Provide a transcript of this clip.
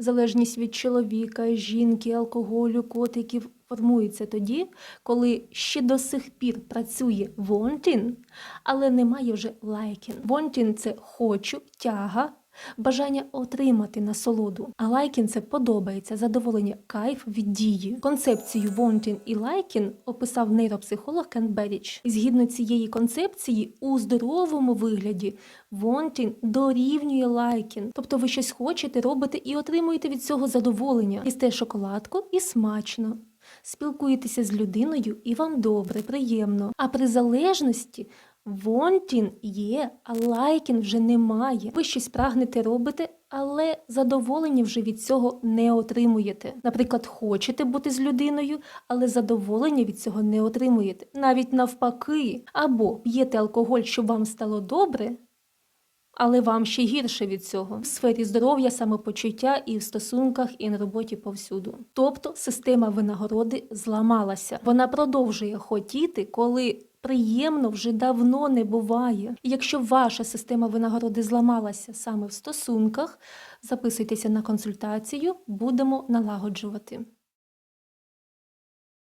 залежність від чоловіка, жінки, алкоголю, котиків формується тоді, коли ще до сих пір працює wanting, але немає вже liking. Wanting – це хочу, тяга, бажання отримати насолоду. А liking – це подобається, задоволення, кайф від дії. Концепцію wanting і liking описав нейропсихолог Кен Беріч. Згідно цієї концепції, у здоровому вигляді wanting дорівнює liking. Тобто ви щось хочете, робите і отримуєте від цього задоволення. Їсте шоколадку і смачно. Спілкуєтеся з людиною і вам добре, приємно. А при залежності wanting є, а лайкін вже немає. Ви щось прагнете робити, але задоволення вже від цього не отримуєте. Наприклад, хочете бути з людиною, але задоволення від цього не отримуєте. Навіть навпаки, або п'єте алкоголь, щоб вам стало добре. Але вам ще гірше від цього в сфері здоров'я, самопочуття і в стосунках, і на роботі повсюду. Тобто система винагороди зламалася. Вона продовжує хотіти, коли приємно вже давно не буває. Якщо ваша система винагороди зламалася саме в стосунках, записуйтеся на консультацію, будемо налагоджувати.